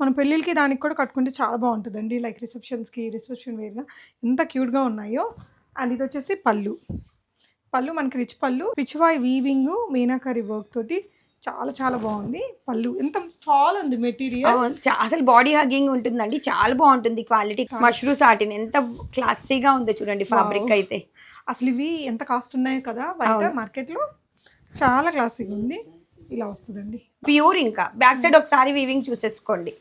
మన పెళ్ళిళ్ళకి దానికి కూడా కట్టుకుంటే చాలా బాగుంటుందండి. లైక్ రిసెప్షన్స్కి రిసెప్షన్ వేర్గా ఎంత క్యూట్గా ఉన్నాయో. అండ్ ఇది వచ్చేసి పళ్ళు. పళ్ళు మనకి రిచ్ పళ్ళు. పిచ్చివాయ్ వీవింగ్ మీనాకరి వర్క్ తోటి చాలా చాలా బాగుంది. పళ్ళు. ఎంత ఫాల్ ఉంది మెటీరియల్ అసలు బాడీ హగ్గింగ్ ఉంటుందండి. చాలా బాగుంటుంది క్వాలిటీ మష్రూ సాటిన్ ఎంత క్లాసీగా ఉందో చూడండి ఫ్యాబ్రిక్ అయితే. అసలు ఇవి ఎంత కాస్ట్ ఉన్నాయో కదా బయట. మార్కెట్లో చాలా క్లాసిక్ ఉంది. ఇలా వస్తుందండి. ప్యూర్ ఇంకా. బ్యాక్ సైడ్ ఒకసారి వీవింగ్ చూసేసుకోండి.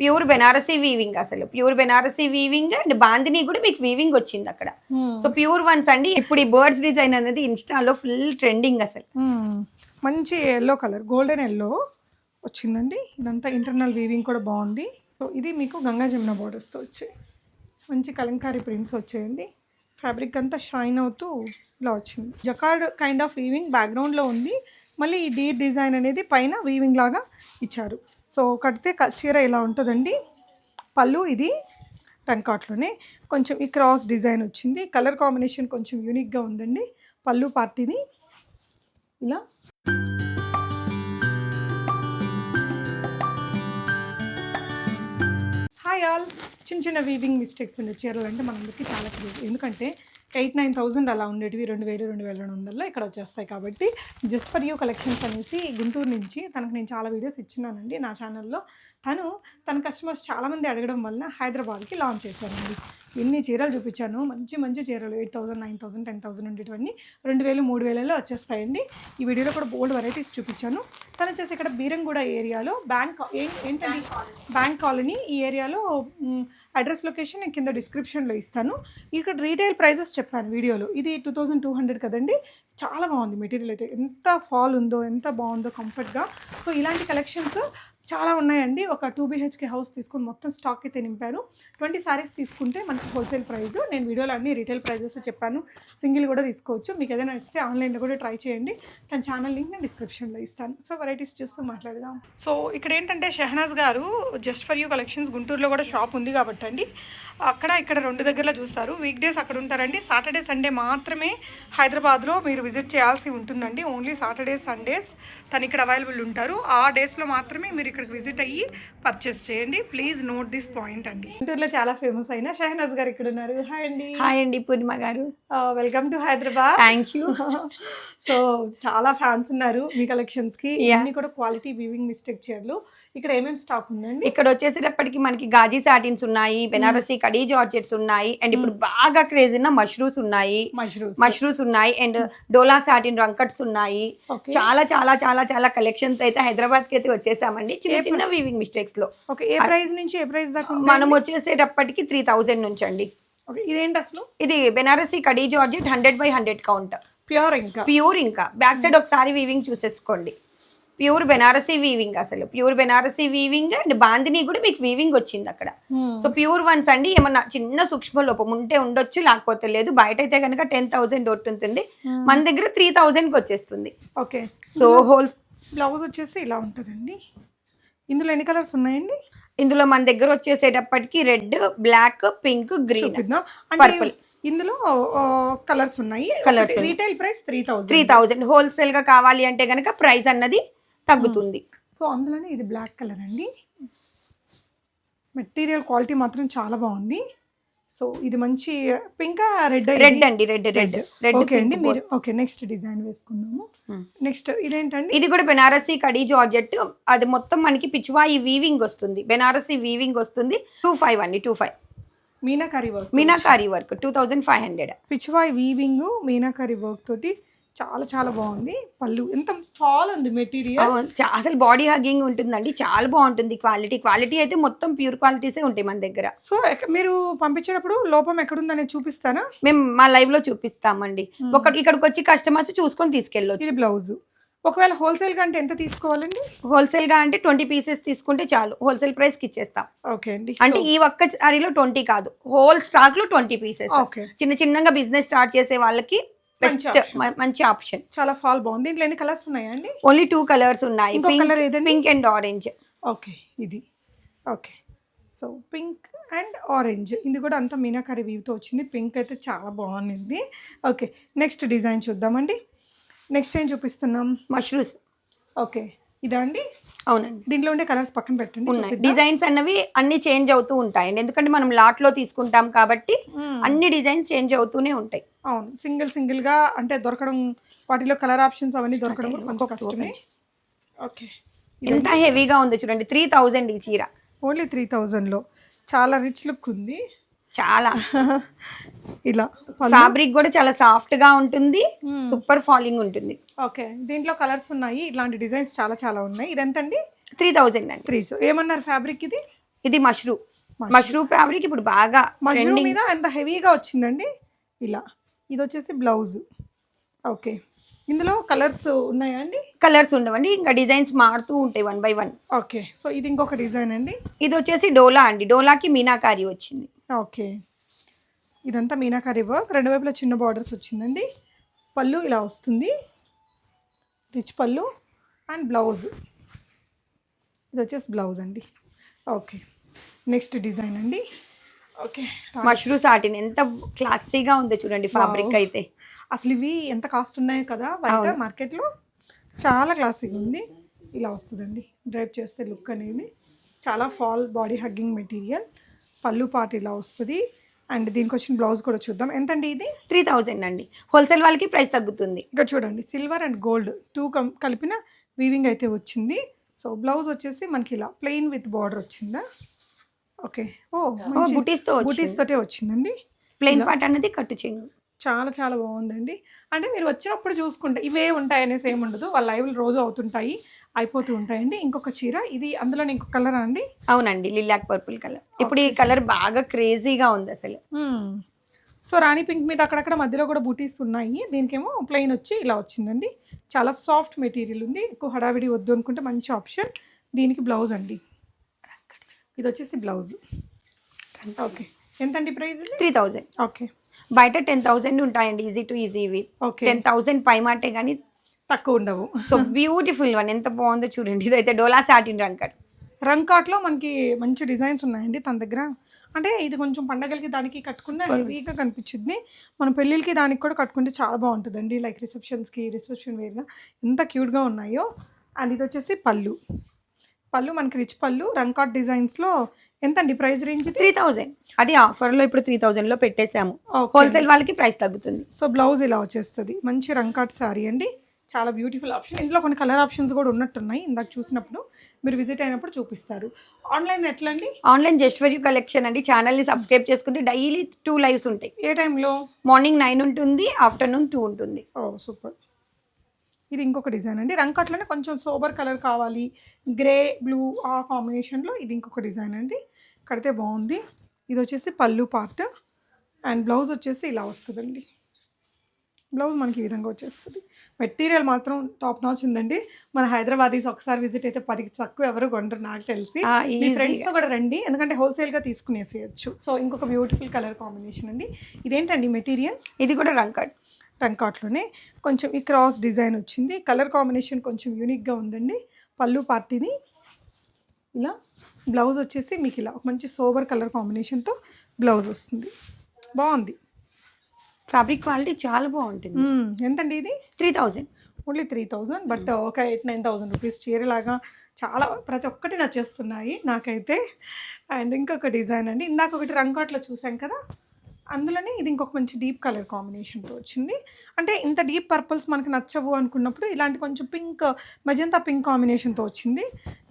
ప్యూర్ బెనారసీ వీవింగ్ అసలు. Pure Banarasi weaving and bandhani కూడా మీకు వీవింగ్ వచ్చింది అక్కడ. సో ప్యూర్ వన్స్ అండి. ఇప్పుడు ఈ బర్డ్స్ డిజైన్ అనేది ఇన్స్టాలో ఫుల్ ట్రెండింగ్ అసలు. మ్మ్. మంచి ఎల్లో కలర్ గోల్డెన్ ఎల్లో వచ్చిందండి. ఇదంతా ఇంటర్నల్ వీవింగ్ కూడా బాగుంది. సో ఇది మీకు గంగా జమున బార్డర్స్తో వచ్చాయి మంచి కలంకారీ ప్రింట్స్ వచ్చాయండి. ఫ్యాబ్రిక్ అంతా షైన్ అవుతూ ఇలా వచ్చింది. జకార్డ్ కైండ్ ఆఫ్ వీవింగ్ బ్యాక్గ్రౌండ్లో ఉంది. మళ్ళీ ఈ డీర్ డిజైన్ అనేది పైన వీవింగ్ లాగా ఇచ్చారు. సో కడితే చీర ఇలా ఉంటుందండి. పళ్ళు ఇది టంకాట్లోనే. కొంచెం ఈ క్రాస్ డిజైన్ వచ్చింది. కలర్ కాంబినేషన్ కొంచెం యూనిక్గా ఉందండి. పళ్ళు పార్టీని ఇలా. Hi all. చిన్న చిన్న వీవింగ్ మిస్టేక్స్ ఉండే చీరలు అంటే మనందరికీ చాలా క్రేజ్ ఎందుకంటే ఎయిట్ నైన్ థౌజండ్ అలా ఉండేటివి రెండు వేలు రెండు వేల రెండు వందల్లో ఇక్కడ వచ్చేస్తాయి కాబట్టి జస్ట్ ఫర్ యూ కలెక్షన్స్ అనేసి గుంటూరు నుంచి తనకు నేను చాలా వీడియోస్ ఇచ్చినానండి నా ఛానల్లో తను తన కస్టమర్స్ చాలామంది అడగడం వలన హైదరాబాద్కి లాంచ్ చేశానండి ఎన్ని చీరలు చూపించాను. మంచి మంచి చీరలు. Eight thousand nine thousand ten thousand ఉండేటివన్నీ రెండు వేలు మూడు వేలలో వచ్చేస్తాయండి. ఈ వీడియోలో కూడా బోల్డ్ వెరైటీస్ చూపించాను. తను వచ్చేసి ఇక్కడ బీరంగూడ ఏరియాలో బ్యాంక్ ఏంటండి? Bank colony. ఈ ఏరియాలో అడ్రస్ లొకేషన్ నేను కింద డిస్క్రిప్షన్లో ఇస్తాను. ఇక్కడ రీటైల్ ప్రైజెస్ చెప్పాను వీడియోలో. ఇది టూ థౌజండ్ టూ హండ్రెడ్ కదండి. చాలా బాగుంది మెటీరియల్ అయితే. ఎంత ఫాల్ ఉందో ఎంత బాగుందో కంఫర్ట్గా సో ఇలాంటి కలెక్షన్స్ చాలా ఉన్నాయండి. ఒక టూ బీహెచ్కే హౌస్ తీసుకుని మొత్తం స్టాక్ అయితే నింపారు. ట్వంటీ శారీస్ తీసుకుంటే మనకి హోల్సేల్ ప్రైస్. నేను వీడియోలో అన్ని రీటైల్ ప్రైజెస్ చెప్పాను. సింగిల్ కూడా తీసుకోవచ్చు. మీకు ఏదైనా నచ్చితే ఆన్లైన్లో కూడా ట్రై చేయండి. తన ఛానల్ లింక్ నేను డిస్క్రిప్షన్లో ఇస్తాను. సో వెరైటీస్ చూస్తూ మాట్లాడదాం. సో ఇక్కడ ఏంటంటే షెహనాజ్ గారు జస్ట్ ఫర్ యూ కలెక్షన్స్ గుంటూరులో కూడా షాప్ ఉంది కాబట్టి అండి అక్కడ ఇక్కడ రెండు దగ్గరలో చూస్తారు. వీక్ డేస్ అక్కడ ఉంటారండి. సాటర్డే సండే మాత్రమే హైదరాబాద్లో మీరు విజిట్ చేయాల్సి ఉంటుందండి. ఓన్లీ సాటర్డే సండేస్ తను ఇక్కడ అవైలబుల్ ఉంటారు. ఆ డేస్లో మాత్రమే మీరు ఇక్కడికి విజిట్ అయ్యి పర్చేస్ చేయండి. ప్లీజ్ నోట్ దిస్ పాయింట్ అండి. గుంటూరులో చాలా ఫేమస్ అయిన షహనాజ్ గారు ఇక్కడ ఉన్నారు. హాయ్ అండి. హాయ్ అండి పూర్ణిమ గారు. Welcome to Hyderabad. Thank you so చాలా ఫ్యాన్స్ ఉన్నారు మీ కలెక్షన్స్కి Yeah. అన్ని కూడా క్వాలిటీ వీవింగ్ మిస్టేక్ చీరలు. ఇక్కడ ఏమేమి స్టాక్ ఉందండి? ఇక్కడ వచ్చేసేటప్పటికి మనకి గాజీ సాటిన్స్ ఉన్నాయి బెనారసీ కడీ జార్జెట్స్ ఉన్నాయి అండ్ ఇప్పుడు బాగా క్రేజ్ ఉన్న మష్రూస్ ఉన్నాయి. మష్రూమ్స్ మష్రూస్ ఉన్నాయి అండ్ డోలా సాటిన్ రంకట్స్ ఉన్నాయి. చాలా చాలా చాలా చాలా కలెక్షన్స్ అయితే హైదరాబాద్కి అయితే వచ్చేసామండి చిన్న చిన్న వీవింగ్ మిస్టేక్స్లో. ఓకే ఏ ప్రైస్ నుంచి ఏ ప్రైస్ దాకా మనం వచ్చేసేటప్పటికి త్రీ థౌజండ్ నుంచి అండి. ఇదేంటి అసలు? ఇది Banarasi khaddi georgette hundred by hundred count pure ఇంకా ప్యూర్ ఇంకా బ్యాక్ సైడ్ ఒకసారి వీవింగ్ చూసేసుకోండి. ప్యూర్ బెనారసీ వీవింగ్ అసలు. Pure Banarasi weaving and bandhani కూడా మీకు వీవింగ్ వచ్చింది అక్కడ. సో ప్యూర్ వన్స్ అండి ఏమన్నా చిన్న సూక్ష్మ లోపం ఉంటే ఉండొచ్చు లేకపోతే లేదు. బయట అయితే కనుక టెన్ థౌసండ్ ఉంటుంది మన దగ్గర త్రీ థౌసండ్కి వచ్చేస్తుంది ఓకే సో హోల్ బ్లౌజ్ వచ్చేసి ఇలా ఉంటుందండి. ఇందులో ఎన్ని కలర్స్ ఉన్నాయండి? ఇందులో మన దగ్గర వచ్చేసేటప్పటికి రెడ్ బ్లాక్ పింక్ గ్రీన్. అంటే ఇందులో కలర్స్ ఉన్నాయి. ఉన్నాయి. Retail price three three thousand thousand హోల్సేల్గా కావాలి అంటే కనుక ప్రైస్ అన్నది తగ్గుతుంది. సో అందులోనే ఇది బ్లాక్ కలర్ అండి. మెటీరియల్ క్వాలిటీ మాత్రం చాలా బాగుంది. సో ఇది మంచి పింక్ రెడ్ రెడ్ అండి రెడ్ రెడ్. రెడ్. ఓకే అండి మీరు ఓకే నెక్స్ట్ డిజైన్ వేసుకుందాము. నెక్స్ట్ ఇదేంటండి? ఇది కూడా బెనారసీ కడీ జార్జెట్. అది మొత్తం మనకి పిచ్వాయి వీవింగ్ వస్తుంది. బెనారసీ వీవింగ్ వస్తుంది. టూ ఫైవ్ అండి two five meenakari work meenakari work two thousand five hundred pichwai weaving meenakari work తోటి చాలా చాలా బాగుంది. పళ్ళు ఎంత ఫాల్ ఉంది మెటీరియల్ అసలు బాడీ హగ్గింగ్ ఉంటుందండి. చాలా బాగుంటుంది క్వాలిటీ క్వాలిటీ అయితే మొత్తం ప్యూర్ క్వాలిటీసే ఉంటాయి మన దగ్గర. సో మీరు పంపించేటప్పుడు లోపం ఎక్కడుందని చూపిస్తారా? మేము మా లైవ్లో చూపిస్తామండి. ఒక ఇక్కడికి వచ్చి కస్టమర్స్ చూసుకొని తీసుకెళ్ళొచ్చు. ఇది బ్లౌజ్ ఒకవేళ హోల్సేల్గా అంటే ఎంత తీసుకోవాలండి? హోల్సేల్గా అంటే ట్వంటీ పీసెస్ తీసుకుంటే చాలు. హోల్సేల్ ప్రైస్కి ఇచ్చేస్తాం. ఓకే అండి. అంటే ఈ ఒక్క సారీలో ట్వంటీ కాదు. హోల్ స్టాక్లో ట్వంటీ పీసెస్ ఓకే. చిన్న చిన్నగా బిజినెస్ స్టార్ట్ చేసే వాళ్ళకి బెస్ట్. మంచి ఆప్షన్ చాలా ఫాల్ బాగుంది. దీంట్లో ఎన్ని కలర్స్ ఉన్నాయా అండి? ఓన్లీ టూ కలర్స్ ఉన్నాయి. ఏదండి? పింక్ అండ్ ఆరెంజ్ ఓకే ఇది. Okay so pink and orange ఇది కూడా అంతా మీనాకరి వీవ్తో వచ్చింది. పింక్ అయితే చాలా బాగుంది. ఓకే నెక్స్ట్ డిజైన్ చూద్దామండి. నెక్స్ట్ ఏం చూపిస్తున్నాం? మష్రూస్ ఓకే ఇదా అండి? అవునండి. దీంట్లో ఉండే కలర్స్ పక్కన పెట్టండి ఉన్నాయి. డిజైన్స్ అన్నవి అన్ని చేంజ్ అవుతూ ఉంటాయండి. ఎందుకంటే మనం లాట్లో తీసుకుంటాం కాబట్టి మ్మ్. అన్ని డిజైన్స్ చేంజ్ అవుతూనే ఉంటాయి. అవును. సింగిల్ సింగిల్గా అంటే దొరకడం వాటిలో కలర్ ఆప్షన్స్ అవన్నీ దొరకడం కూడా కొంచెం కష్టమే. ఓకే. ఎంత హెవీగా ఉందో చూడండి త్రీ థౌజండ్ ఈ చీర. ఓన్లీ త్రీ థౌజండ్లో చాలా రిచ్ లుక్ ఉంది. చాలా. ఇలా ఫ్యాబ్రిక్ కూడా చాలా సాఫ్ట్గా ఉంటుంది సూపర్ ఫాలింగ్ ఉంటుంది. ఓకే. దీంట్లో కలర్స్ ఉన్నాయి ఇట్లాంటి డిజైన్స్ చాలా చాలా ఉన్నాయి. ఇది ఎంతండి? త్రీ థౌజండ్ అండి. త్రీ సో ఏమన్నారు ఫ్యాబ్రిక్ ఇది? ఇది మష్రూ మష్రూ ఫ్యాబ్రిక్ ఇప్పుడు బాగా మష్రూమ్ మీద ఎంత హెవీగా వచ్చిందండి? ఇలా. ఇది వచ్చేసి బ్లౌజ్. ఓకే. ఇందులో కలర్స్ ఉన్నాయా అండి? కలర్స్ ఉండవండి. ఇంకా డిజైన్స్ మారుతూ ఉంటాయి one by one. Okay. So ఇది ఇంకొక డిజైన్ అండి? ఇది వచ్చేసి డోలా అండి. డోలాకి మీనాకారి వచ్చింది. ఓకే. ఇదంతా మీనాకారి వర్క్. రెండు వైపులా చిన్న బార్డర్స్ వచ్చిందండి. పళ్ళు ఇలా వస్తుంది. రిచ్ పళ్ళు అండ్ బ్లౌజ్. ఇది వచ్చేసి బ్లౌజ్ అండి. ఓకే. నెక్స్ట్ డిజైన్ అండి. మష్రూ సాటిన్ ఎంత క్లాసీగా ఉందో చూడండి ఫ్యాబ్రిక్ అయితే. అసలు ఇవి ఎంత కాస్ట్ ఉన్నాయో కదా బయట మార్కెట్లో చాలా క్లాసిక్ ఉంది. ఇలా వస్తుందండి. డ్రైప్ చేస్తే లుక్ అనేది చాలా fall body hugging material. Pallu part ఇలా వస్తుంది. అండ్ దీనికి వచ్చిన బ్లౌజ్ కూడా చూద్దాం. ఎంతండి ఇది? త్రీ థౌజండ్ అండి. హోల్సేల్ వాళ్ళకి ప్రైస్ తగ్గుతుంది. ఇక్కడ చూడండి సిల్వర్ అండ్ గోల్డ్ టూ కం కలిపిన వీవింగ్ అయితే వచ్చింది. సో బ్లౌజ్ వచ్చేసి మనకి ఇలా ప్లెయిన్ విత్ బార్డర్ వచ్చిందా? ఓకే. ఓ బుటీస్తో బుటీస్ తోటే వచ్చిందండి. ప్లెయిన్ పార్ట్ అనేది కట్టు చేయండి. చాలా చాలా బాగుందండి. అంటే మీరు వచ్చినప్పుడు చూసుకుంటే ఇవే ఉంటాయి అనేసి ఏమి ఉండదు. వాళ్ళ లైవ్లు రోజు అవుతుంటాయి అయిపోతూ ఉంటాయండి. ఇంకొక చీర ఇది అందులో ఇంకొక కలర్ అండి? అవునండి లిలాక్ పర్పుల్ కలర్. ఇప్పుడు ఈ కలర్ బాగా క్రేజీగా ఉంది అసలు. సో రాణి పింక్ మీద అక్కడక్కడ మధ్యలో కూడా బూటీస్ ఉన్నాయి. దీనికేమో ప్లెయిన్ వచ్చి ఇలా వచ్చిందండి. చాలా సాఫ్ట్ మెటీరియల్ ఉంది. ఎక్కువ హడావిడి వద్దు అనుకుంటే మంచి ఆప్షన్. దీనికి బ్లౌజ్ అండి. ఇది వచ్చేసి బ్లౌజ్ ఓకే. ఎంతండి ప్రైస్ త్రీ థౌజండ్. ఓకే. బయట టెన్ థౌజండ్ ఉంటాయండి ఈజీ టు ఈజీ ఇవి. ఓకే. టెన్ థౌజండ్ పై మాటే కానీ తక్కువ ఉండవు. So beautiful one. ఎంత బాగుందో చూడండి. ఇదైతే డోలా సాటిన్ రంకర్ రంకాట్లో మనకి మంచి డిజైన్స్ ఉన్నాయండి తన దగ్గర. అంటే ఇది కొంచెం పండగలకి దానికి కట్టుకున్న హెవీగా కనిపించింది. మన పెళ్ళిళ్ళకి దానికి కూడా కట్టుకుంటే చాలా బాగుంటుందండి. లైక్ రిసెప్షన్స్కి రిసెప్షన్ వేర్గా ఎంత క్యూట్గా ఉన్నాయో. అండ్ ఇది వచ్చేసి పళ్ళు. పళ్ళు మనకి రిచ్ పళ్ళు రంకాట్ డిజైన్స్లో ఎంతండి? Price range three thousand. అది ఆఫర్లో ఇప్పుడు త్రీ థౌజండ్లో పెట్టేశాము. Okay. హోల్సేల్ వాళ్ళకి ప్రైస్ తగ్గుతుంది. సో బ్లౌజ్ ఇలా వచ్చేస్తుంది. మంచి రంకాట్ శారీ అండి. చాలా బ్యూటిఫుల్ ఆప్షన్. ఇందులో కొన్ని కలర్ ఆప్షన్స్ కూడా ఉన్నట్టున్నాయి. ఇందాక చూసినప్పుడు మీరు విజిట్ అయినప్పుడు చూపిస్తారు. ఆన్లైన్ ఎట్లా అండి? Online just for you collection అండి. ఛానల్ని సబ్స్క్రైబ్ చేసుకుంటే డైలీ టూ లైవ్స్ ఉంటాయి. ఏ టైంలో? మార్నింగ్ నైన్ ఉంటుంది ఆఫ్టర్నూన్ టూ ఉంటుంది. ఓ సూపర్. ఇది ఇంకొక డిజైన్ అండి. రంకట్లోనే కొంచెం సోబర్ కలర్ కావాలి. గ్రే బ్లూ ఆ కాంబినేషన్లో ఇది ఇంకొక డిజైన్ అండి. కడితే బాగుంది. ఇది వచ్చేసి పళ్ళు పార్ట్ అండ్ బ్లౌజ్ వచ్చేసి ఇలా వస్తుందండి. బ్లౌజ్ మనకి ఈ విధంగా వచ్చేస్తుంది. మెటీరియల్ మాత్రం టాప్ నాచ్ ఉందండి. మన హైదరాబాదీస్ ఒకసారి విజిట్ అయితే పదికి తక్కువ ఎవరు కొనరు నాకు తెలిసి. మీ ఫ్రెండ్స్తో కూడా రండి. ఎందుకంటే హోల్సేల్గా తీసుకునేసేయచ్చు. సో ఇంకొక బ్యూటిఫుల్ కలర్ కాంబినేషన్ అండి. ఇదేంటండి మెటీరియల్? ఇది కూడా రంకట్ రంకాట్లోనే. కొంచెం ఈ క్రాస్ డిజైన్ వచ్చింది. కలర్ కాంబినేషన్ కొంచెం యూనిక్గా ఉందండి. పళ్ళు పార్టీని ఇలా బ్లౌజ్ వచ్చేసి మీకు ఇలా ఒక మంచి సోబర్ కలర్ కాంబినేషన్తో బ్లౌజ్ వస్తుంది. బాగుంది. ఫ్యాబ్రిక్ క్వాలిటీ చాలా బాగుంటుంది. ఎంతండి ఇది? Three thousand. Only three thousand but ఒక ఎయిట్ నైన్ థౌజండ్ రూపీస్ చీరలాగా చాలా ప్రతి ఒక్కటి నచ్చేస్తున్నాయి నాకైతే. అండ్ ఇంకొక డిజైన్ అండి. ఇందాక ఒకటి రంకాట్లో చూసాం కదా? అందులోనే ఇది ఇంకొక మంచి డీప్ కలర్ కాంబినేషన్తో వచ్చింది. అంటే ఇంత డీప్ పర్పుల్స్ మనకు నచ్చవు అనుకున్నప్పుడు ఇలాంటి కొంచెం పింక్ మజంతా పింక్ కాంబినేషన్తో వచ్చింది.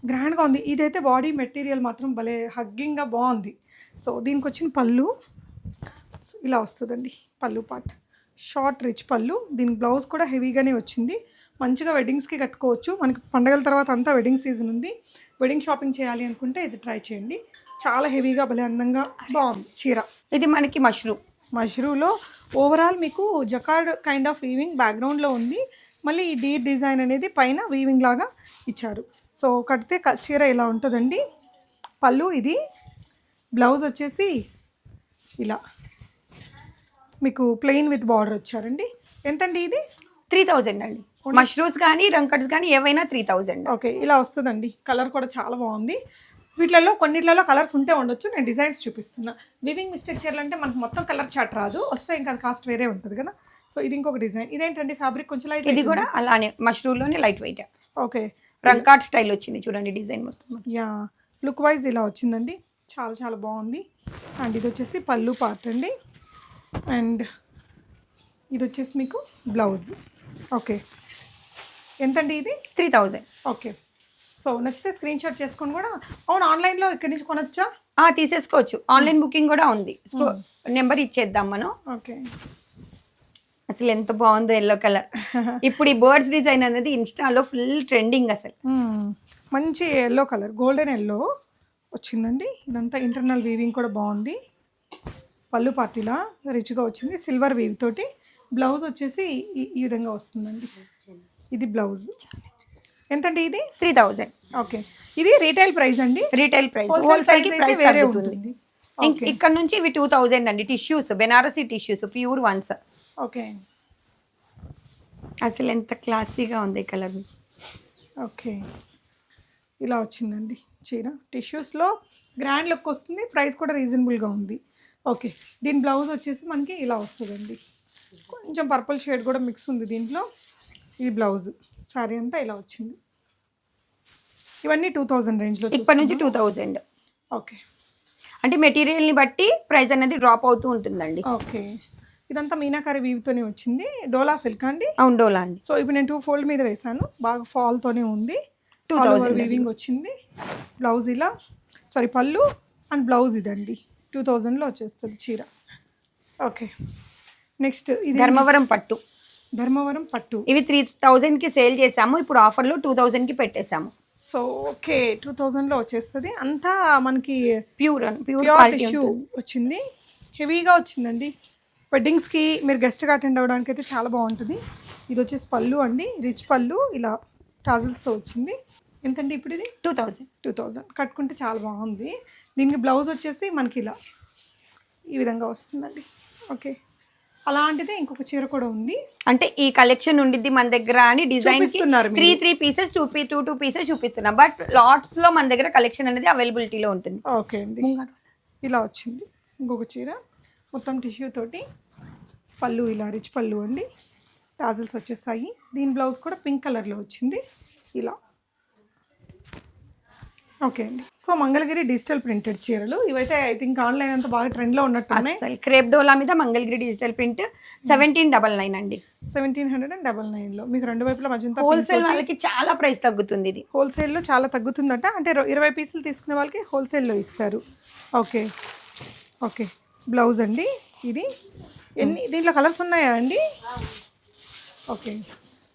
గ్రాండ్గా ఉంది. ఇదైతే బాడీ మెటీరియల్ మాత్రం భలే హగ్గింగ్గా బాగుంది. సో దీనికి వచ్చిన పళ్ళు ఇలా వస్తుందండి పళ్ళు పార్ట్ షార్ట్ రిచ్ పళ్ళు. దీని బ్లౌజ్ కూడా హెవీగానే వచ్చింది. మంచిగా వెడ్డింగ్స్కి కట్టుకోవచ్చు. మనకి పండగల తర్వాత అంతా వెడ్డింగ్ సీజన్ ఉంది. వెడ్డింగ్ షాపింగ్ చేయాలి అనుకుంటే ఇది ట్రై చేయండి. చాలా హెవీగా భలే అందంగా బాగుంది చీర. ఇది మనకి మష్రూమ్ మష్రూలో ఓవరాల్ మీకు జకార్డ్ కైండ్ ఆఫ్ వీవింగ్ బ్యాక్గ్రౌండ్లో ఉంది. మళ్ళీ ఈ డీ డిజైన్ అనేది పైన వీవింగ్ లాగా ఇచ్చారు. సో కడితే చీర ఇలా ఉంటుందండి. పళ్ళు ఇది. బ్లౌజ్ వచ్చేసి ఇలా. మీకు ప్లెయిన్ విత్ బార్డర్ వచ్చారండి. ఎంతండి ఇది? త్రీ థౌజండ్ అండి. మష్రూమ్స్ కానీ రంకట్స్ కానీ ఏవైనా త్రీ థౌజండ్ ఓకే ఇలా వస్తుందండి. కలర్ కూడా చాలా బాగుంది. వీటిలలో కొన్నిట్లలో కలర్స్ ఉంటే ఉండొచ్చు. నేను డిజైన్స్ చూపిస్తున్నా. వివింగ్ మిస్టేక్ చీరలు అంటే మనకు మొత్తం కలర్ చాట్ రాదు. వస్తే ఇంకా కాస్ట్ వేరే ఉంటుంది కదా. సో ఇది ఇంకొక డిజైన్. ఇదేంటండి ఫ్యాబ్రిక్? కొంచెం లైట్ ఇది కూడా అలానే మష్రూమ్లోనే light weight okay. Rangkaat style వచ్చింది చూడండి డిజైన్ మొత్తం. యా. లుక్ వైజ్ ఇలా వచ్చిందండి. చాలా చాలా బాగుంది. అండ్ ఇది వచ్చేసి పళ్ళు పార్ట్ అండి. అండ్ ఇది వచ్చేసి మీకు బ్లౌజ్. ఓకే. ఎంతండి ఇది? Three thousand. ఓకే. సో నచ్చితే స్క్రీన్ షాట్ చేసుకొని కూడా అవును ఆన్లైన్లో ఇక్కడి నుంచి కొనొచ్చా? తీసేసుకోవచ్చు. ఆన్లైన్ బుకింగ్ కూడా ఉంది. నెంబర్ ఇచ్చేద్దాం మనం. ఓకే. అసలు ఎంత బాగుందో ఎల్లో కలర్ ఇప్పుడు ఈ బర్డ్స్ డిజైన్ అనేది ఇన్స్టాలో ఫుల్ ట్రెండింగ్ అసలు. మ్మ్. మంచి ఎల్లో కలర్ గోల్డెన్ ఎల్లో వచ్చిందండి. ఇదంతా ఇంటర్నల్ వీవింగ్ కూడా బాగుంది. పళ్ళు పార్టీలా రిచ్గా వచ్చింది. సిల్వర్ వీవ్ తోటి బ్లౌజ్ వచ్చేసి ఈ- ఈ విధంగా వస్తుందండి. ఇది బ్లౌజ్ ఎంతండి ఇది? Three thousand. ఓకే. ఇది రీటైల్ ప్రైస్ అండి? Retail price. హోల్సేల్కి ప్రైస్ వేరే తగ్గుతుంది. ఇక్కడ నుంచి ఇవి టూ థౌజండ్ అండి. Tissues Banarasi tissues pure ones. Okay. అసలు ఎంత క్లాసీగా ఉంది కలర్. ఓకే. ఇలా వచ్చిందండి చీర. టిష్యూస్లో గ్రాండ్ లుక్ వస్తుంది ప్రైస్ కూడా రీజనబుల్గా ఉంది. ఓకే. దీని బ్లౌజ్ వచ్చేసి మనకి ఇలా వస్తుందండి. కొంచెం పర్పుల్ షేడ్ కూడా మిక్స్ ఉంది దీంట్లో. ఇది బ్లౌజ్. సారీ అంతా ఇలా వచ్చింది. ఇవన్నీ టూ థౌజండ్ రేంజ్లో ఇప్పటి నుంచి టూ థౌజండ్. ఓకే. అంటే మెటీరియల్ని బట్టి ప్రైస్ అనేది డ్రాప్ అవుతూ ఉంటుందండి. ఓకే. ఇదంతా మీనాకారి వీవ్తోనే వచ్చింది. డోలా సిల్క్ అండి? అవును డోలా అండి. సో ఇప్పుడు నేను టూ ఫోల్డ్ మీద వేసాను బాగా ఫాల్తోనే ఉంది. టూ 2000 థౌజండ్ వీవింగ్ వచ్చింది. బ్లౌజ్ ఇలా. సారీ పళ్ళు అండ్ బ్లౌజ్ ఇదండి. టూ థౌజండ్లో వచ్చేస్తుంది చీర. ఓకే. నెక్స్ట్ ఇది ధర్మవరం పట్టు. ధర్మవరం పట్టు. ఇవి త్రీ థౌజండ్కి సేల్ చేసాము ఇప్పుడు ఆఫర్లో టూ థౌజండ్కి పెట్టేసాము సో ఓకే టూ థౌజండ్లో వచ్చేస్తుంది. అంతా మనకి ప్యూర్ ప్యూర్ టిష్యూ వచ్చింది. హెవీగా వచ్చిందండి. వెడ్డింగ్స్కి మీరు గెస్ట్గా అటెండ్ అవ్వడానికి అయితే చాలా బాగుంటుంది. ఇది వచ్చేసి పళ్ళు అండి. రిచ్ పళ్ళు ఇలా టాజిల్స్తో వచ్చింది. ఎంతండి ఇప్పుడు ఇది? టూ థౌజండ్ టూ థౌజండ్ కట్టుకుంటే చాలా బాగుంది. దీనికి బ్లౌజ్ వచ్చేసి మనకి ఇలా ఈ విధంగా వస్తుందండి. ఓకే. అలాంటిదే ఇంకొక చీర కూడా ఉంది. అంటే ఈ కలెక్షన్ ఉండిద్ది మన దగ్గర అని design. Three three pieces two P two two pieces చూపిస్తున్నాం. బట్ లాట్స్లో మన దగ్గర కలెక్షన్ అనేది అవైలబిలిటీలో ఉంటుంది. ఓకే అండి. ఇలా వచ్చింది. ఇంకొక చీర. మొత్తం టిష్యూ తోటి. పళ్ళు ఇలా రిచ్ పళ్ళు అండి. టాజిల్స్ వచ్చేసాయి. దీని బ్లౌజ్ కూడా పింక్ కలర్లో వచ్చింది. ఇలా. ఓకే అండి. సో మంగళగిరి డిజిటల్ ప్రింటెడ్ చీరలు ఇవైతే ఐ థింక్ ఆన్లైన్ అంతా బాగా ట్రెండ్లో ఉన్నట్టున్నాయి. అసలు క్రేప్ డోలా మీద Mangalagiri digital print seventeen double nine అండి. సెవెంటీన్ హండ్రెడ్ అండ్ డబల్ నైన్లో మీకు రెండు వైపుల మధ్యంతా హోల్సేల్ వాళ్ళకి చాలా ప్రైస్ తగ్గుతుంది ఇది. హోల్సేల్లో చాలా తగ్గుతుందట. అంటే ఇర- ఇరవై పీసులు తీసుకునే వాళ్ళకి హోల్సేల్లో ఇస్తారు. ఓకే. ఓకే. బ్లౌజ్ అండి ఇది. ఎన్ని దీంట్లో కలర్స్ ఉన్నాయా అండి? ఓకే.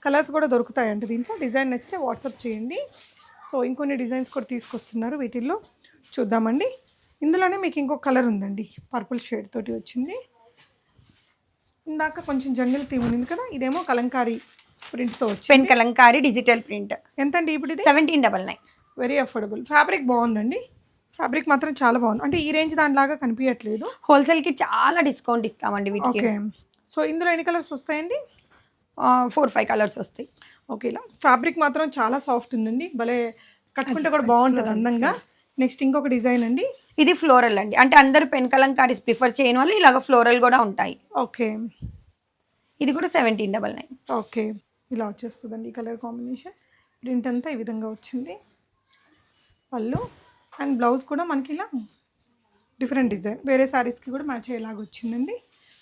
కలర్స్ కూడా దొరుకుతాయంట దీంట్లో. డిజైన్ నచ్చితే వాట్సాప్ చేయండి. సో ఇంకొన్ని డిజైన్స్ కూడా తీసుకొస్తున్నారు వీటిల్లో. చూద్దామండి. ఇందులోనే మీకు ఇంకొక కలర్ ఉందండి. పర్పుల్ షేడ్ తోటి వచ్చింది. ఇందాక కొంచెం జంగల్ థీమ్ ఉంది కదా ఇదేమో కలంకారీ ప్రింట్తో వచ్చింది. కలంకారీ డిజిటల్ ప్రింట్ ఎంతండి ఇప్పుడు ఇది? Seventeen double nine very affordable fabric బాగుందండి. ఫ్యాబ్రిక్ మాత్రం చాలా బాగుంది. అంటే ఈ రేంజ్ దానిలాగా కనిపించట్లేదు. హోల్సేల్కి చాలా డిస్కౌంట్ ఇస్తామండి వీటికి. ఓకే సో ఇందులో ఎన్ని కలర్స్ వస్తాయండి? ఫోర్ ఫైవ్ కలర్స్ వస్తాయి. ఓకే ఇలా ఫ్యాబ్రిక్ మాత్రం చాలా సాఫ్ట్ ఉందండి. భలే కట్టుకుంటే కూడా బాగుంటుంది అందంగా. నెక్స్ట్ ఇంకొక డిజైన్ అండి. ఇది ఫ్లోరల్ అండి. అంటే అందరూ పెన్ కలంకారీస్ ప్రిఫర్ చేయని వాళ్ళు ఇలాగ ఫ్లోరల్ కూడా ఉంటాయి. ఓకే. ఇది కూడా సెవెంటీన్ డబల్ నైన్ ఓకే. ఇలా వచ్చేస్తుందండి ఈ కలర్ కాంబినేషన్ ప్రింట్ అంతా ఈ విధంగా వచ్చింది. పళ్ళు అండ్ బ్లౌజ్ కూడా మనకి ఇలా డిఫరెంట్ డిజైన్ వేరే శారీస్కి కూడా మ్యాచ్ అయ్యేలాగా వచ్చిందండి.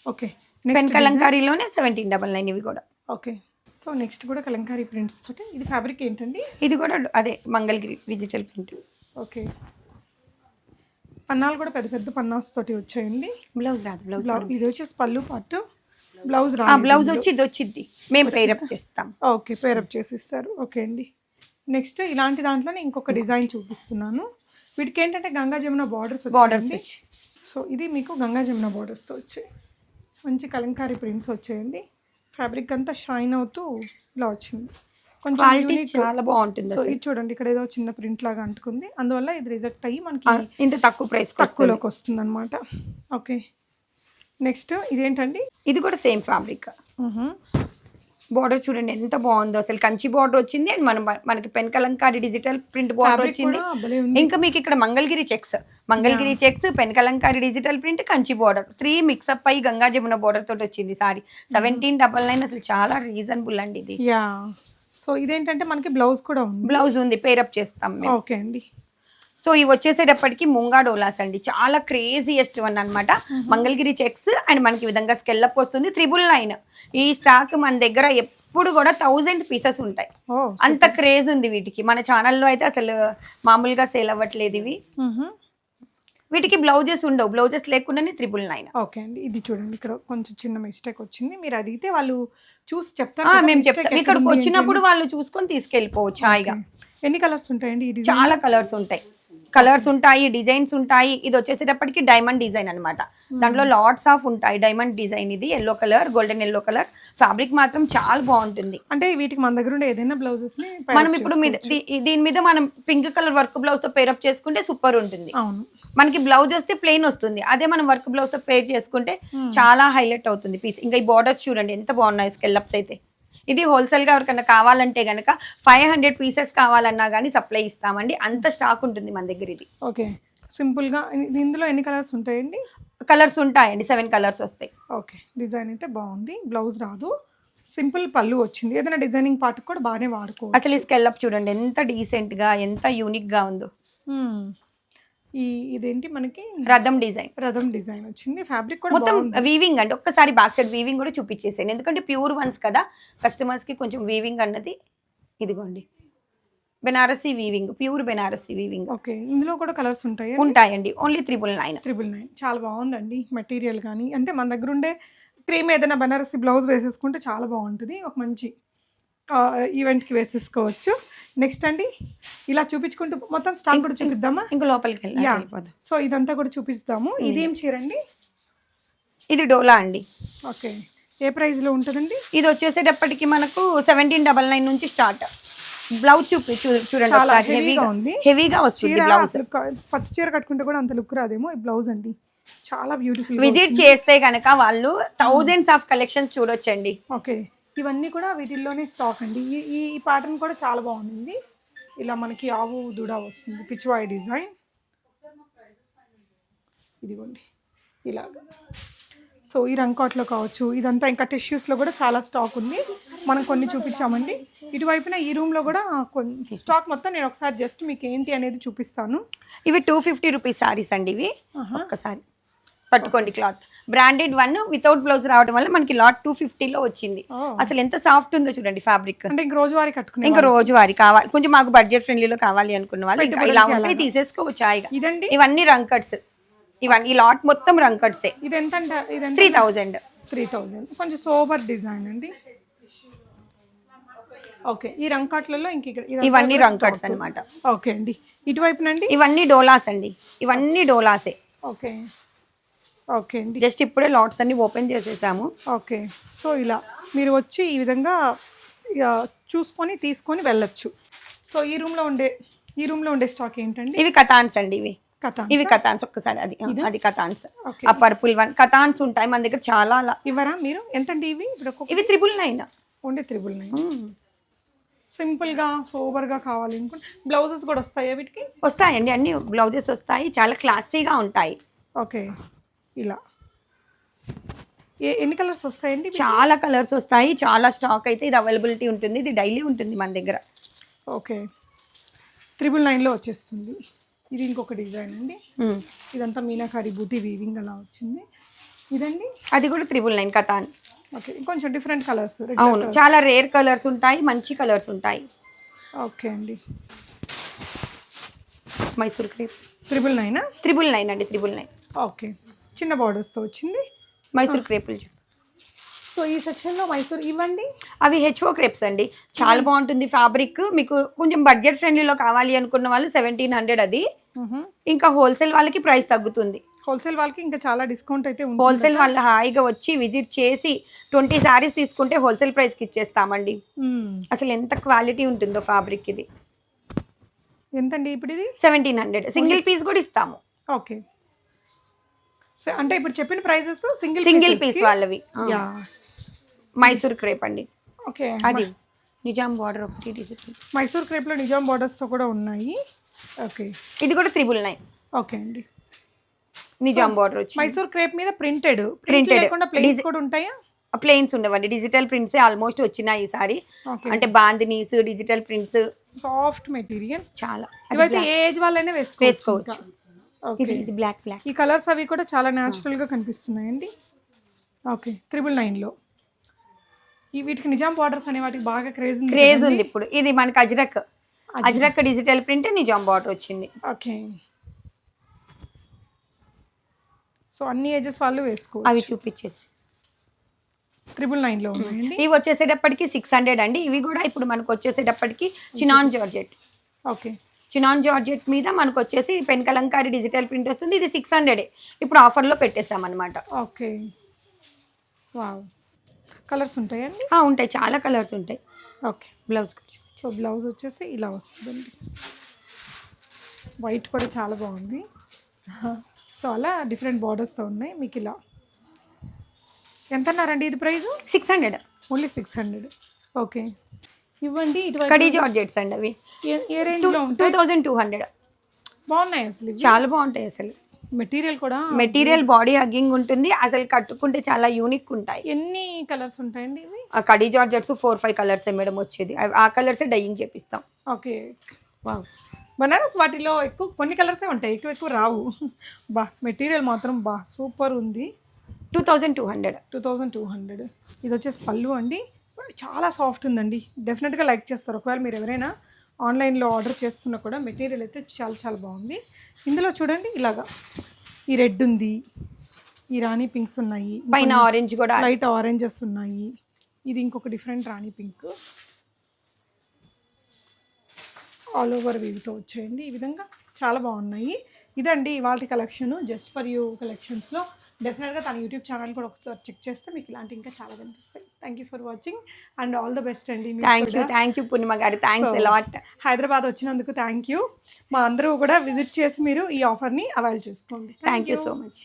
ఓకే. పెన్ కలంకారీలోనే సెవెంటీన్ డబల్ నైన్ ఇవి కూడా. ఓకే. సో నెక్స్ట్ కూడా కలంకారీ ప్రింట్స్ తోటి ఇది ఫ్యాబ్రిక్ ఏంటండి? ఇది కూడా అదే మంగళగిరి డిజిటల్ ప్రింట్ ఓకే. పన్నాలు కూడా పెద్ద పెద్ద పన్నాస్ తోటి వచ్చాయండి. బ్లౌజ్ రాదు బ్లౌజ్ బ్లౌజ్ ఇది వచ్చేసి పళ్ళు పట్టు బ్లౌజ్ రా బ్లౌజ్ వచ్చి ఇది వచ్చింది మేము పేరప్ చేస్తాం. ఓకే పేరప్ చేసిస్తారు. ఓకే అండి. నెక్స్ట్ ఇలాంటి దాంట్లోనే ఇంకొక డిజైన్ చూపిస్తున్నాను. వీటికి ఏంటంటే Ganga Jamuna borders borders so ఇది మీకు గంగా జమున బార్డర్స్తో వచ్చాయి. మంచి కలంకారీ ప్రింట్స్ వచ్చాయండి. ఫ్యాబ్రిక్ అంతా షైన్ అవుతూ ఇలా వచ్చింది. కొంచెం క్వాలిటీ. చాలా బాగుంటుంది సో ఇది చూడండి ఇక్కడ ఏదో చిన్న ప్రింట్ లాగా అంటుకుంది. అందువల్ల ఇది రిజెక్ట్ అయ్యి మనకి ఇంత తక్కువ ప్రైస్ తక్కువలోకి వస్తుంది. అనమాట ఓకే నెక్స్ట్ ఇదేంటండి? ఇది కూడా సేమ్ ఫ్యాబ్రిక్. బార్డర్ చూడండి ఎంత బాగుందో. అసలు కంచి బార్డర్ వచ్చింది అండ్ మన మనకి pen kalamkari digital print border వచ్చింది. ఇంకా మీకు ఇక్కడ Mangalagiri checks Mangalagiri checks pen kalamkari digital print Kanchi border three mix up అయ్యి గంగా జమున బార్డర్ తోటి వచ్చింది సారీ. సెవెంటీన్ డబల్ నైన్ అసలు చాలా రీజనబుల్ అండి ఇది. సో ఇదేంటంటే మనకి బ్లౌజ్ కూడా ఉంది. బ్లౌజ్ ఉంది పేరప్ చేస్తాం ఓకే అండి. సో ఇవి వచ్చేసేటప్పటికి ముంగా డోలాస్ అండి. చాలా క్రేజియెస్ట్ వన్ అన్నమాట. మంగళగిరి చెక్స్ అండ్ మనకి ఈ విధంగా స్కెల్లప్ వస్తుంది. Triple nine. ఈ స్టాక్ మన దగ్గర ఎప్పుడు కూడా థౌజండ్ పీసెస్ ఉంటాయి. అంత క్రేజ్ ఉంది వీటికి. మన ఛానల్లో అయితే అసలు మామూలుగా సేల్ అవ్వట్లేదు ఇవి. వీటికి బ్లౌజెస్ ఉండవు. బ్లౌజెస్ లేకుండానే త్రిబుల్ నైన్. ఓకే అండి. ఇది చూడండి. ఇక్కడ కొంచెం చిన్న మిస్టేక్ వచ్చింది. మీరు అడిగితే వాళ్ళు చూసి చెప్తారు మేము చెప్తాం. ఇక్కడికి వచ్చినప్పుడు. వాళ్ళు చూసుకొని తీసుకెళ్ళిపోవచ్చు హాయిగా. ఎన్ని కలర్స్ ఉంటాయండి చాలా కలర్స్ ఉంటాయి. కలర్స్ ఉంటాయి డిజైన్స్ ఉంటాయి. ఇది వచ్చేసేటప్పటికి డైమండ్ డిజైన్ అన్నమాట. దాంట్లో లాట్స్ ఆఫ్ ఉంటాయి. డైమండ్ డిజైన్ ఇది yellow colour golden yellow colour fabric మాత్రం చాలా బాగుంటుంది. అంటే వీటికి మన దగ్గర ఉండే ఏదైనా బ్లౌజెస్ మనం ఇప్పుడు దీని మీద మనం పింక్ కలర్ వర్క్ బ్లౌజ్తో పేరప్ చేసుకుంటే సూపర్ ఉంటుంది. అవును. మనకి బ్లౌజ్ వస్తే ప్లెయిన్ వస్తుంది. అదే మనం వర్క్ బ్లౌజ్తో పేర్ చేసుకుంటే చాలా హైలైట్ అవుతుంది పీస్ ఇంకా ఈ బార్డర్స్ చూడండి ఎంత బాగున్నాయి స్కెల్లప్స్ అయితే. ఇది హోల్సేల్గా ఎవరికైనా కావాలంటే గనక ఫైవ్ హండ్రెడ్ పీసెస్ కావాలన్నా కానీ సప్లై ఇస్తామండి. అంత స్టాక్ ఉంటుంది మన దగ్గర ఇది. ఓకే. సింపుల్గా ఇది- ఇందులో ఎన్ని కలర్స్ ఉంటాయండి? కలర్స్ ఉంటాయండి. సెవెన్ కలర్స్ వస్తాయి. ఓకే. డిజైన్ అయితే బాగుంది. బ్లౌజ్ రాదు. సింపుల్ పళ్ళు వచ్చింది. ఏదైనా డిజైనింగ్ పార్ట్ కూడా బాగానే వాడుకోవచ్చు. అసలు ఈ చూడండి. ఎంత డీసెంట్గా ఎంత యూనిక్గా ఉందో. ఈ ఇదేంటి మనకి? రథం డిజైన్. రథం డిజైన్ వచ్చింది. ఫ్యాబ్రిక్ కూడా మొత్తం వీవింగ్ అండి. ఒక్కసారి బ్యాక్ సైడ్ వీవింగ్ కూడా చూపించేసాను ఎందుకంటే ప్యూర్ వన్స్ కదా. కస్టమర్స్కి కొంచెం వీవింగ్ అన్నది ఇదిగోండి. Banarasi weaving pure Banarasi weaving okay. ఇందులో కూడా కలర్స్ ఉంటాయి? ఉంటాయండి. Only triple nine triple nine చాలా బాగుందండి మెటీరియల్ కానీ. అంటే మన దగ్గర ఉండే క్రీమ్ ఏదైనా బనారసి బ్లౌజ్ వేసేసుకుంటే చాలా బాగుంటుంది. ఒక మంచి ఈవెంట్కి వేసేసుకోవచ్చు. నెక్స్ట్ అండి. ఇలా చూపించుకుంటూ మొత్తం స్టాక్ కూడా చూపిద్దామా? ఇంక లోపలికి వెళ్ళి. సో ఇదంతా కూడా చూపిస్తాము. ఇదేం చీరండి? ఇది డోలా అండి. ఓకే. ఏ ప్రైస్లో ఉంటుందండి? ఇది వచ్చేసేటప్పటికి మనకు సెవెంటీన్ డబల్ నైన్ నుంచి స్టార్ట్ బ్లౌజ్ చూపి చూడండి హెవీగా ఉంది. హెవీగా వస్తుంది చీర బ్లౌజ్ పట్టు చీర కట్టుకుంటే కూడా అంత లుక్ రాదేమో ఈ బ్లౌజ్ అండి. చాలా బ్యూటిఫుల్ విజిట్ చేస్తే కనుక వాళ్ళు థౌజండ్స్ ఆఫ్ కలెక్షన్స్ చూడొచ్చండి. ఓకే. ఇవన్నీ కూడా వీటిల్లోనే స్టాక్ అండి. ఈ ఈ ప్యాటర్న్ కూడా చాలా బాగుంది ఇలా మనకి ఆవు దుడా వస్తుంది. పిచ్వాయి డిజైన్ ఇదిగోండి. ఇలాగా. సో ఈ రంకాట్లో కావచ్చు ఇదంతా ఇంకా టిష్యూస్లో కూడా చాలా స్టాక్ ఉంది. మనం కొన్ని చూపించామండి. ఇటువైపున ఈ రూమ్లో కూడా కొన్ని స్టాక్ మొత్తం నేను ఒకసారి జస్ట్ మీకు ఏంటి అనేది చూపిస్తాను. ఇవి టూ ఫిఫ్టీ రూపీస్ సారీస్ అండి ఇవి. ఒక్కసారి. పట్టుకోండి cloth. Branded one without blouse రావడం వల్ల మనకి లాట్ టూ ఫిఫ్టీలో వచ్చింది. అసలు ఎంత సాఫ్ట్ ఉందో చూడండి ఫ్యాబ్రిక్ అంటే ఇంక రోజువారీ కట్టుకునే ఇంకా రోజువారీ కావాలి. కొంచెం మాకు బడ్జెట్ ఫ్రెండ్లీలో కావాలి అనుకున్న వాళ్ళు ఇంకా ఇలా ఉంటాయి తీసేసుకోవచ్చు హాయిగా. ఇదండి? ఇవన్నీ రంకట్స్ ఇవన్నీ ఈ లాట్ మొత్తం రంకట్సే ఇది ఎంత త్రీ థౌజండ్ త్రీ థౌజండ్ కొంచెం సోబర్ డిజైన్ అండి. ఓకే. ఈ రంకాట్లలో ఇంక ఇవన్నీ రంకట్స్. అన్నమాట. ఓకే అండి. ఇటువైపునండి? ఇవన్నీ డోలాస్ అండి. ఇవన్నీ డోలాసే. ఓకే. ఓకే అండి. జస్ట్ ఇప్పుడే లాట్స్ అన్ని ఓపెన్ చేసేసాము. ఓకే. సో ఇలా మీరు వచ్చి ఈ విధంగా చూసుకొని తీసుకొని వెళ్ళొచ్చు. సో ఈ రూమ్లో ఉండే ఈ రూమ్లో ఉండే స్టాక్ ఏంటండి? ఇవి కథాన్స్ అండి ఇవి. ఇవి కథాన్స్ ఒక్కసారి అది అది కథాన్స్. ఆ పర్పుల్ వన్ కథాన్స్ ఉంటాయి మన దగ్గర చాలా అలా ఇవ్వరా మీరు? ఎంతండి ఇవి? ఇవి త్రిబుల్ నైన్ ఉండే త్రిబుల్ నైన్ సింపుల్గా సోబర్గా కావాలి అనుకుంటే బ్లౌజెస్ కూడా వస్తాయా వీటికి? వస్తాయండి అన్ని బ్లౌజెస్ వస్తాయి. చాలా క్లాసీగా ఉంటాయి. ఓకే. ఇలా. ఏ ఎన్ని కలర్స్ వస్తాయండి చాలా కలర్స్ వస్తాయి. చాలా స్టాక్ అయితే ఇది అవైలబిలిటీ ఉంటుంది. ఇది డైలీ ఉంటుంది మన దగ్గర. ఓకే. త్రిబుల్ నైన్లో వచ్చేస్తుంది. ఇది ఇంకొక డిజైన్ అండి. ఇదంతా మీనాకారి బూటీ వీవింగ్ అలా వచ్చింది. ఇదండి? అది కూడా త్రిబుల్ నైన్ కథాన్ ఓకే. కొంచెం డిఫరెంట్ కలర్స్ అవును. చాలా రేర్ కలర్స్ ఉంటాయి. మంచి కలర్స్ ఉంటాయి. ఓకే అండి. మైసూర్ క్రేప్ త్రిబుల్ నైనా? త్రిబుల్ నైన్ అండి. Triple nine. ఓకే. చిన్న బార్డర్స్తో వచ్చింది. మైసూర్ క్రేపులు సో ఈ సెక్షన్లో మైసూర్ ఇవ్వండి. అవి హెచ్ఓ క్రేప్స్ అండి. చాలా బాగుంటుంది ఫ్యాబ్రిక్ మీకు కొంచెం బడ్జెట్ ఫ్రెండ్లీలో కావాలి అనుకున్న వాళ్ళు సెవెంటీన్ హండ్రెడ్ అది. ఇంకా హోల్సేల్ వాళ్ళకి ప్రైస్ తగ్గుతుంది. హోల్సేల్ వాళ్ళకి ఇంకా చాలా డిస్కౌంట్ అయితే ఉంది హోల్సేల్ వాళ్ళు హాయిగా వచ్చి విజిట్ చేసి ట్వంటీ శారీస్ తీసుకుంటే హోల్సేల్ ప్రైస్కి ఇచ్చేస్తామండి. అసలు ఎంత క్వాలిటీ ఉంటుందో ఫ్యాబ్రిక్ ఇది. ఎంతండి ఇప్పుడు ఇది సెవెంటీన్ హండ్రెడ్ సింగిల్ పీస్ కూడా ఇస్తాము. ఓకే అంటే ఇప్పుడు చెప్పిన ప్రైజెస్ సింగిల్ సింగిల్ పీస్ వాళ్ళవి. మైసూర్ క్రేప్ అండి. ఓకే. అది. నిజాం బార్డర్ ఒకటి మైసూర్ క్రేప్లో నిజాం బార్డర్స్తో కూడా ఉన్నాయి. ఓకే. ఇది కూడా త్రిబుల్ నైన్. ఓకే అండి. నిజాం బార్డర్ వచ్చి మైసూర్ క్రేప్ మీద ప్రింటెడ్. Print Printed. లేకుండా ప్లేస్ Desi- కూడా ఉంటాయా? ప్లేన్స్ ఉండవండి. డిజిటల్ ప్రింట్స్ ఆల్మోస్ట్ వచ్చినాయి ఈసారి. అంటే bandhanis digital prints. Soft material. చాలా. ఇవైతే ఏజ్ వాళ్ళైనా వేసుకోవచ్చు. ఇది ఇది బ్లాక్ బ్లాక్ ఈ కలర్స్ అవి కూడా చాలా natural గా కనిపిస్తున్నాయండి. ఓకే త్రిబుల్ నైన్లో ఈ వీటికి నిజాం బార్డర్స్ అనే వాటికి బాగా క్రేజ్ క్రేజ్ ఉంది ఇప్పుడు. ఇది మనకి ajrak. Ajrak. Digital print Nizam border వచ్చింది. ఓకే. సో అన్ని ఏజెస్ వాళ్ళు వేసుకోవచ్చు. అవి చూపించేసి. త్రిబుల్ నైన్లో ఉన్నాయండి. ఇవి వచ్చేసేటప్పటికి సిక్స్ హండ్రెడ్ అండి. ఇవి కూడా ఇప్పుడు మనకు వచ్చేసేటప్పటికి chinon georgette. Okay. Chinon georgette మీద మనకు వచ్చేసి పెన్ కలంకారీ డిజిటల్ ప్రింట్ వస్తుంది. ఇది సిక్స్ హండ్రెడ్ ఇప్పుడు ఆఫర్లో పెట్టేసాం అనమాట ఓకే. వావ్. కలర్స్ ఉంటాయండి ఉంటాయి. చాలా కలర్స్ ఉంటాయి. ఓకే. బ్లౌజ్ సో బ్లౌజ్ వచ్చేసి ఇలా వస్తుందండి. వైట్ కూడా చాలా బాగుంది. సో అలా డిఫరెంట్ బార్డర్స్తో ఉన్నాయి. మీకు ఇలా. ఎంత అన్నారండి ఇది price six hundred only six hundred okay. ఇవ్వండి కడీ జార్జెట్స్ అండి అవి. ఏ- రేంజ్లో టూ థౌజండ్ టూ హండ్రెడ్ బాగున్నాయి అసలు చాలా బాగుంటాయి అసలు. మెటీరియల్ కూడా? మెటీరియల్ బాడీ హగ్గింగ్ ఉంటుంది అసలు కట్టుకుంటే చాలా యూనిక్ ఉంటాయి. ఎన్ని కలర్స్ ఉంటాయండి ఇవి? ఆ khaddi georgettes four five colours madam వచ్చేది. ఆ కలర్సే డైయింగ్ చేపిస్తాం. ఓకే. వావ్. బనారస్ వాటిలో ఎక్కువ కొన్ని కలర్సే ఉంటాయి ఎక్కువ ఎక్కువ రావు. బా మెటీరియల్ మాత్రం బా సూపర్ ఉంది. Two thousand two hundred two thousand two hundred ఇది వచ్చేసి పళ్ళు అండి. చాలా సాఫ్ట్ ఉందండి. డెఫినెట్గా లైక్ చేస్తారు. ఒకవేళ మీరు ఎవరైనా ఆన్లైన్లో ఆర్డర్ చేసుకున్నా కూడా మెటీరియల్ అయితే చాలా చాలా బాగుంది. ఇందులో చూడండి ఇలాగా. ఈ రెడ్ ఉంది ఈ రాణి పింక్స్ ఉన్నాయి పైన ఆరెంజ్ కూడా లైట్ ఆరెంజెస్ ఉన్నాయి. ఇది ఇంకొక different rani pink. All over వీవితో వచ్చాయండి. ఈ విధంగా చాలా బాగున్నాయి. ఇదండి ఇవాళ కలెక్షన్ జస్ట్ ఫర్ యూ కలెక్షన్స్లో డెఫినెట్గా తన యూట్యూబ్ ఛానల్ కూడా ఒకసారి చెక్ చేస్తే మీకు ఇలాంటి ఇంకా చాలా కనిపిస్తాయి. Thank you for watching and all the best అండి thank you. Thank you Purnima గారు. థ్యాంక్స్ లాట్ హైదరాబాద్ వచ్చినందుకు థ్యాంక్ యూ మా అందరూ కూడా విజిట్ చేసి మీరు ఈ ఆఫర్ని అవైల్ చేసుకోండి. Thank you so much